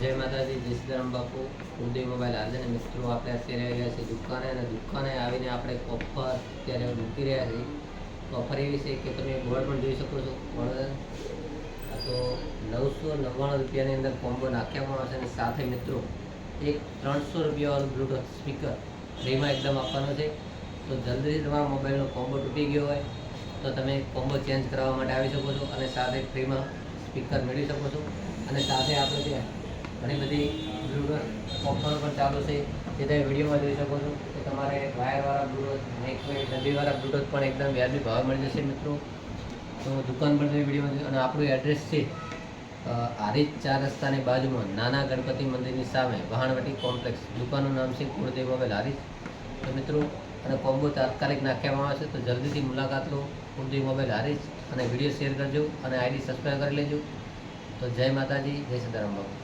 જય માતાજી, જય સીતારામ બાપુ. ઉદય મોબાઈલ હાલ છે ને મિત્રો, આપણે અત્યારે આવ્યા છે દુકાને અને દુકાને આવીને આપણે ઓફર અત્યારે મૂકી રહ્યા છીએ. ઓફર એવી છે કે તમે બોર્ડ પણ જોઈ શકો છો. આ તો નવસો નવ્વાણું રૂપિયાની અંદર કોમ્બો નાખ્યા પણ હશે અને સાથે મિત્રો, એક ત્રણસો રૂપિયાવાળું બ્લૂટૂથ સ્પીકર ફ્રીમાં એકદમ આપવાનો છે. તો જલ્દીથી તમારા મોબાઈલનો કોમ્બો તૂટી ગયો હોય તો તમે કોમ્બો ચેન્જ કરાવવા માટે આવી શકો છો અને સાથે ફ્રીમાં સ્પીકર મેળવી શકો છો. અને સાથે આપણે ત્યાં ઓફર પણ ચાલુ છે, જે તમે વિડીયોમાં જોઈ શકો છો કે તમારે વાયરવાળા બ્લૂટૂથ નેક ડબ્બીવાળા બ્લૂટૂથ પણ એકદમ વ્યાજબી ભાવે મળી જશે મિત્રો. તો દુકાન પર તમે વિડીયોમાં અને આપણું એડ્રેસ છે હારીજ ચાર રસ્તાની બાજુમાં નાના ગણપતિ મંદિરની સામે વહાણવટી કોમ્પ્લેક્સ દુકાનનું નામ છે કુળદેવ મોબાઈલ હારીજ તો મિત્રો, અને કોમ્બો તાત્કાલિક નાખવામાં આવશે તો જલ્દીથી મુલાકાત લો કુળદેવ મોબાઈલ હારીશ અને વીડિયો શેર કરજો અને આઈડી સબસ્ક્રાઈબ કરી લેજો. તો જય માતાજી, જય સીતારામ બાબુ